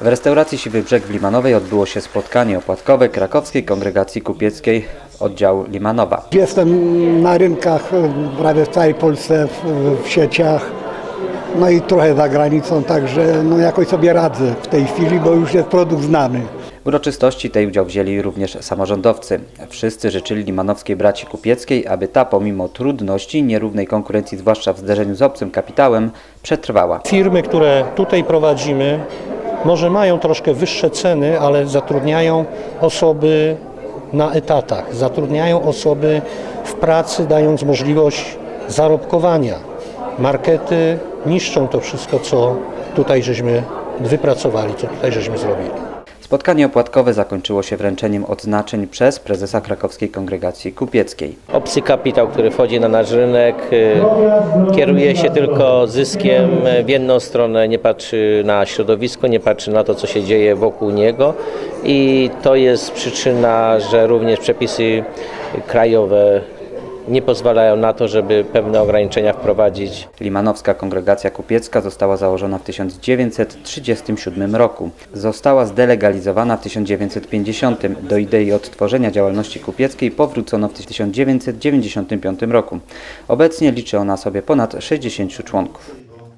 W restauracji Siwy Brzeg w Limanowej odbyło się spotkanie opłatkowe Krakowskiej Kongregacji Kupieckiej oddziału Limanowa. Jestem na rynkach prawie w całej Polsce, w, w sieciach, no i trochę za granicą, także no jakoś sobie radzę w tej chwili, bo już jest produkt znany. W uroczystości tej udział wzięli również samorządowcy. Wszyscy życzyli limanowskiej braci kupieckiej, aby ta pomimo trudności i nierównej konkurencji, zwłaszcza w zderzeniu z obcym kapitałem, przetrwała. Firmy, które tutaj prowadzimy, może mają troszkę wyższe ceny, ale zatrudniają osoby na etatach, zatrudniają osoby w pracy, dając możliwość zarobkowania. Markety niszczą to wszystko, co tutaj żeśmy wypracowali, co tutaj żeśmy zrobili. Spotkanie opłatkowe zakończyło się wręczeniem odznaczeń przez prezesa Krakowskiej Kongregacji Kupieckiej. Obcy kapitał, który wchodzi na nasz rynek, y, kieruje się tylko zyskiem y, w jedną stronę, nie patrzy na środowisko, nie patrzy na to, co się dzieje wokół niego i to jest przyczyna, że również przepisy krajowe nie pozwalają na to, żeby pewne ograniczenia wprowadzić. Limanowska Kongregacja Kupiecka została założona w 1937 roku. Została zdelegalizowana w 1950. Do idei odtworzenia działalności kupieckiej powrócono w 1995 roku. Obecnie liczy ona sobie ponad 60 członków.